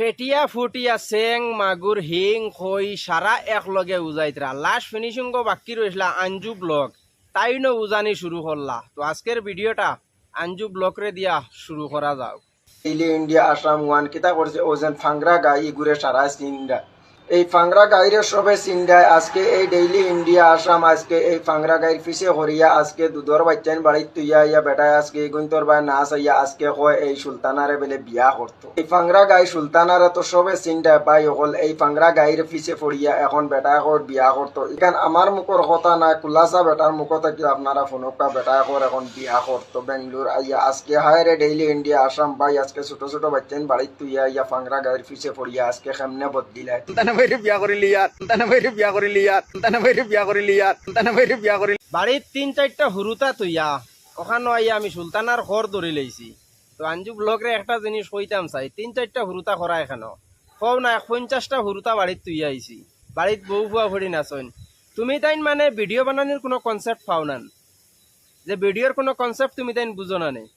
ফেটিয়া ফুটিয়া চেং মাগুর হিং খই সারা একলগে উজাইতরা লাস্ট ফিনিশিং বাকি রয়েছিল আঞ্জু ব্লক তাই ন উজানি শুরু করলা তো আজকের ভিডিওটা আঞ্জু ব্লক রে দিয়া শুরু করা যাও ইলি ইন্ডিয়া আসাম ওয়ান কিতা করছে ওজন ফাংরা গাই গুরে সারা সিংডা এই ফাংরা গাইরে সবে সিংডায় আজকে এই ডেইলি ইন্ডিয়া আসাম, আজকে এই ফাংরা গাইর পিছে হরিয়া, আজকে দুধর বাচ্চান বাড়িত তুইয়া ইয়া বেটায় আজকে গুন্তর বাই নাচ আইয়া, আজকে হয় এই সুলতানারে বেলে বিয়া করতো এই ফাংরা গাই সুলতানারে তো সবে সিংডায় পাই হল এই ফাংরা গাইর পিছে পড়িয়া, এখন বেটায় কর বিয়া করতো এখান আমার মুখর কথা না কুলাসা বেটার মুখ থেকে আপনারা ফোনকা বেটায় কর এখন বিয়া করতো বেঙ্গলোর আইয়া। আজকে হায় রে ডেইলি ইন্ডিয়া আসাম, বাই আজকে ছোট ছোট বাচ্চান বাড়িত তুইয়া ইয়া ফাংরা গাইর পিছে পড়িয়া, আজকে কেমনে বদলিলাই ভাইরে বিয়া করিলি ইয়াত সন্তানা ভাইরে বিয়া করিলি ইয়াত সন্তানা ভাইরে বিয়া করিলি ইয়াত সন্তানা ভাইরে বিয়া করিলি। বাড়ির তিন চারটা হুরুতা তুইয়া, ওখানে আইয়া আমি সুলতানার ঘর ধরে লইছি। তো আঞ্জু ব্লগ রে একটা জিনিস কইতাম চাই, তিন চারটা হুরুতা করা এখানো। কও না পঞ্চাশটা হুরুতা বাড়িত তুইয়া আইছি। বাড়িত বউ ফুয়া ভরি নাচন। তুমি তাইন মানে ভিডিও বানানোর কোনো কনসেপ্ট পাও না যে ভিডিওর কোনো কনসেপ্ট তুমি তাইন বুঝো না নেই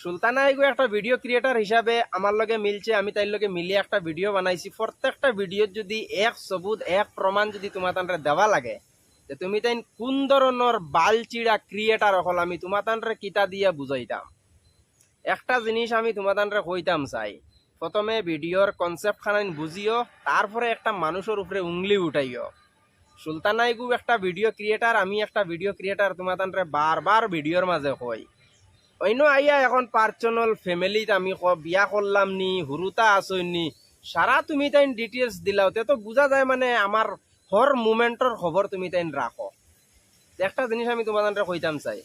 সুলতানা এগো একটা ভিডিও ক্রিয়েটার হিসাবে আমার লগে মিলছে, আমি তাইর লগে মিলিয়ে একটা ভিডিও বানাইছি। প্রত্যেকটা ভিডিওর যদি এক সবুত, এক প্রমাণ যদি তোমার তানরে দেওয়া লাগে যে তুমি তাই কোন ধরনের বালচিড়া ক্রিয়েটার হল আমি তোমার তানরে কিতা দিয়ে বুঝাইতাম একটা জিনিস আমি তোমার তানরে কইতাম চাই, প্রথমে ভিডিওর কনসেপ্ট খানাইন বুঝিও তারপরে একটা মানুষের উপরে উংলি উঠাইও। সুলতানাইগু একটা ভিডিও ক্রিয়েটার আমি একটা ভিডিও ক্রিয়েটার তোমার তানরে বারবার ভিডিওর মাঝে কই। অন্য আইয়া এখন পার্সোনাল ফ্যামিলিত আমি বিয়া করলাম নি হুরুতা আসই নি সারা তুমি তাই ডিটেলস দিলাও তে তো বোঝা যায় মানে আমার হর মুমেন্টর খবর তুমি তাই রাখো একটা জিনিস আমি তোমাদের কইতাম চাই।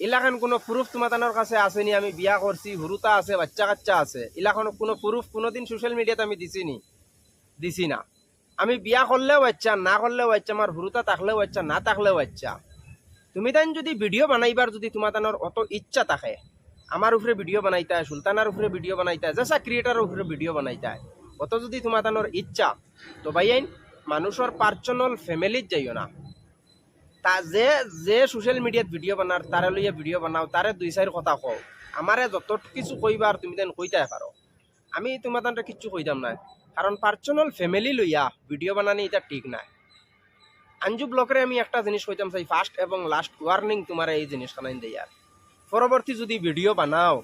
ইলাখান কোনো প্রুফ তোমাদের কাছে আসেনি আমি বিয়া করছি হুরুতা আছে, বাচ্চা কাচ্চা আছে। ইলাখান কোনো প্রুফ কোনোদিন সোশ্যাল মিডিয়াতে আমি দিছি নি? দিছি না। আমি বিয়া করলেও বাচ্চা, না করলেও বাচ্চা আমার হুরুতা থাকলেও বাচ্চা, না থাকলেও বাচ্চা। তুমি তাই যদি ভিডিও বানাইবার যদি তোমার তানোর অত ইচ্ছা থাকে আমার উপরে ভিডিও বানাইতা সুলতানার উপরে ভিডিও বানাইতা যেসা ক্রিয়েটারের উপরে ভিডিও বানাইতা, অত যদি তোমার তানোর ইচ্ছা, তো ভাই আইন মানুষের পার্সোনাল ফ্যামিলিত যাইও না। তা যে যে সোশ্যাল মিডিয়াত ভিডিও বানার তারে লইয়া ভিডিও বানাও তারে দুই চার কথা কও। আমারে যত কিছু কইবার তুমি তেন কইতাই পারো আমি তোমার তানটা কিচ্ছু কইতাম না। কারণ পার্সোনাল ফ্যামিলি লইয়া ভিডিও বানানি এটা ঠিক না আঞ্জু ব্লকের আমি একটা জিনিস কইতাম চাই ফার্স্ট এবং লাস্ট ওয়ার্নিং তোমার এই জিনিসখানাইন দেয়ার পরবর্তী যদি ভিডিও বানাও,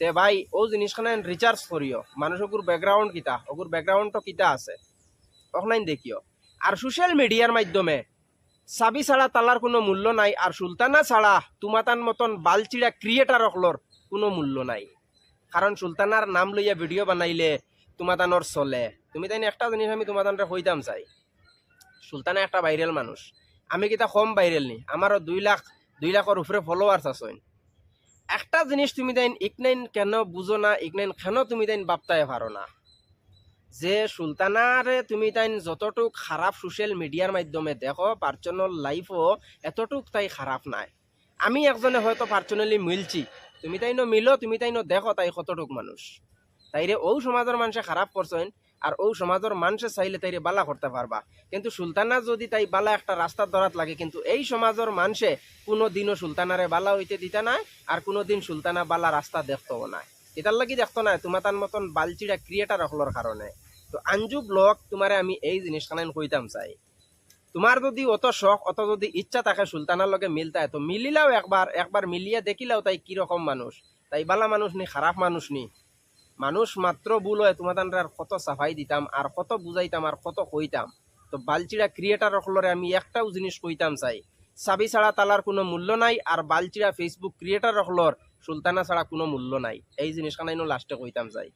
তে ভাই, ও জিনিসখানাইন রিচার্জ করিও। মানুষ ওগুর ব্যাকগ্রাউন্ড কিতা? ওগুর ব্যাকগ্রাউন্ডও কিতা আছে? অফলাইন দেখিও। আর সোশ্যাল মিডিয়ার মাধ্যমে চাবি ছাড়া তালার কোনো মূল্য নাই, আর সুলতানা ছাড়া তোমাতান মতন বালচিড়া ক্রিয়েটার অকলর কোনো মূল্য নাই। কারণ সুলতানার নাম লইয়া ভিডিও বানাইলে তোমাতানোর চলে। তুমি তাই একটা জিনিস আমি তোমাতানরে কইতাম চাই। সুলতানা একটা ভাইরাল মানুষ। আমি কিতা কম ভাইরাল নি, আমারও দুই লাখ, দুই লাখের উপরে ফলোয়ার্স আছেন একটা জিনিস তুমি তাইন ইকনাইন কেন বুঝো না ইকনাইন কেন তুমি তাইন বাপতায় পারো না? যে সুলতানারে তুমি তাইন যতটুক খারাপ সোশ্যাল মিডিয়ার মাধ্যমে দেখো পার্সোনাল লাইফও এতটুক তাই খারাপ নাই। আমি একজনে হয়তো পার্সোনালি মিলছি, তুমি তাইনো মিলো, তুমি তাইনো দেখো তাই কতটুক মানুষ। তাইরে ও সমাজের মানুষে খারাপ করছেন আর ও সমাজের মানুষে চাইলে তাইরে বালা করতে পারবা। কিন্তু সুলতানা যদি তাই বালা একটা রাস্তার ধরাত লাগে, কিন্তু এই সমাজের মানুষে কোনো দিনও সুলতানারে বালা হইতে দিতে নাই, আর কোনো দিন সুলতানা বালা রাস্তা দেখতেও নাই। এটার লাগি দেখতো না তোমার তার মতন বালচিড়া ক্রিয়েটার হলোর কারণে। তো আঞ্জু ব্লগ তোমারে আমি এই জিনিসখান কইতাম চাই। তোমার যদি অত শখ, অত যদি ইচ্ছা থাকে সুলতানার লগে মিলতায়, তো মিলিলাও একবার একবার মিলিয়ে দেখিলাও তাই কীরকম মানুষ? তাই বালা মানুষ নি, খারাপ মানুষ নি? মানুষ মাত্র ভুল হয় তোমার আর কত সাফাই দিতাম, আর কত বুঝাইতাম, আর কত কইতাম। তো বালচিরা ক্রিয়েটার সকলরে আমি একটাও জিনিস কইতাম চাই, চাবি ছাড়া তালার কোনো মূল্য নাই, আর বালচিরা ফেসবুক ক্রিয়েটার সকলর সুলতানা ছাড়া কোনো মূল্য নাই। এই জিনিসখানাইনো লাস্টে কইতাম চাই।